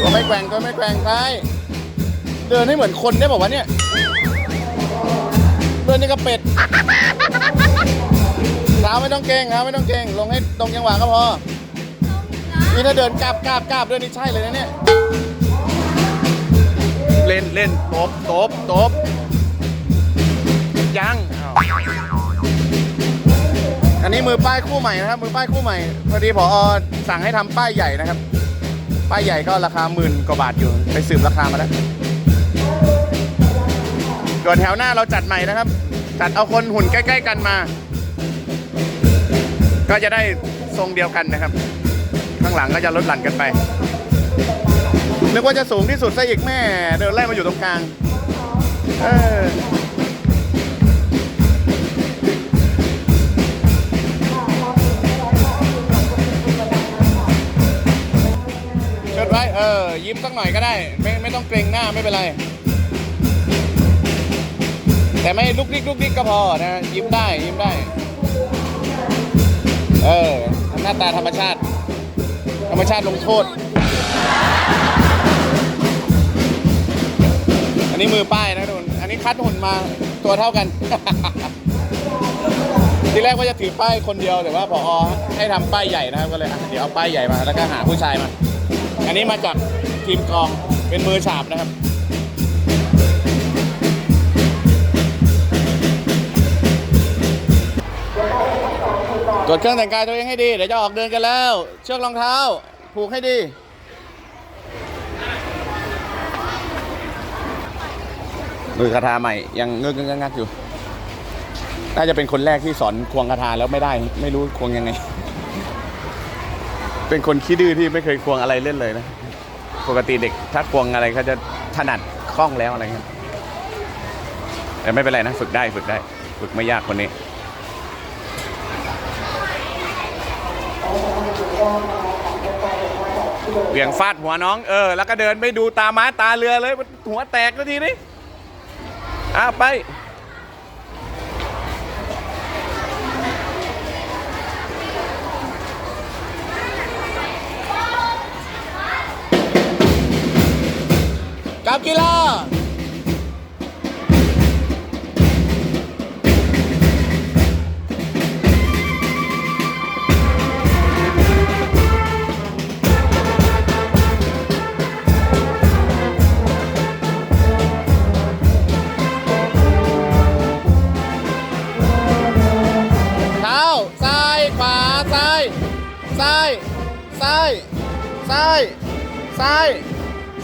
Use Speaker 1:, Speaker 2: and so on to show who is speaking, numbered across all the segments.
Speaker 1: ตัวไม่แกว่งตัวไม่แกว่งไปเดินให้เหมือนคนได้บอกว่าวะเนี่ยเดินนี่ก็เป็ดเท้าไม่ต้องเก่งครับไม่ต้องเก่งลงให้ตรงจังหวะก็พอนี่ถ้าเดินกราบกราบกราบด้วยนี่ใช่เลยนะเนี่ยเล่นเล่นตบตบตบยังอ้าวอันนี้มือป้ายคู่ใหม่นะครับมือป้ายคู่ใหม่พอดีพอสั่งให้ทำป้ายใหญ่นะครับ ป้ายใหญ่ก็ราคาหมื่นกว่าบาทอยู่ ไปสืบราคามาแล้วส่วนแถวหน้าเราจัดใหม่นะครับ จัดเอาคนหุ่นใกล้ ๆ กันมา ก็จะได้ทรงเดียวกันนะครับ ข้างหลังก็จะลดหลั่นกันไปนึกว่าจะสูงที่สุดซะอีกแม่ เดินไล่มาอยู่ตรงกลาง เออ ดไว้ เออ ยิ้มสักหน่อยก็ได้ ไม่ไม่ต้องเกรงหน้าไม่เป็นไร แต่ไม่ลุกดิกลุกดิกก็พอนะ ยิ้มได้ยิ้มได้ เออหน้าตาธรรมชาติ ธรรมชาติลงโทษ อันนี้มือป้ายนะทุกคนอันนี้คัดหุ่นมาตัวเท่ากัน ทีแรกว่าจะถือป้ายคนเดียวแต่ว่าพอให้ทำป้ายใหญ่นะครับก็เลยเดี๋ยวเอาป้ายใหญ่มาแล้วก็หาผู้ชายมา อันนี้มาจากทีมกองเป็นมือฉาบนะครับกดเครื่องแต่งกายตัวเองให้ดี เดี๋ยวจะออกเดินกันแล้ว เชือกรองเท้า ผูกให้ดี มือคาถาใหม่ยังเงื้อกงักอยู่ น่าจะเป็นคนแรกที่สอนควงคาถาแล้วไม่ได้ ไม่รู้ควงยังไง เป็นคนขี้ดื้อที่ไม่เคยควงอะไรเล่นเลยนะ ปกติเด็กถ้าควงอะไรเขาจะถนัดคล่องแล้วอะไรเงี้ยแต่ไม่เป็นไรนะ ฝึกได้ฝึกได้ ฝึกไม่ยากคนนี้ เหวี่ยงฟาดหัวน้อง เออ แล้วก็เดินไม่ดูตาม้าตาเรือเลย หัวแตกก็ทีนี้อ้าวไป กับกีฬาเท้าซ้ายขวาซ้าย ซ้าย ซ้าย ซ้าย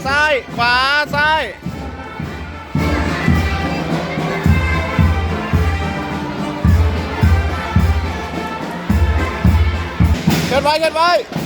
Speaker 1: ซ้าย ขวา ซ้าย เกิดไว้เกิดไว้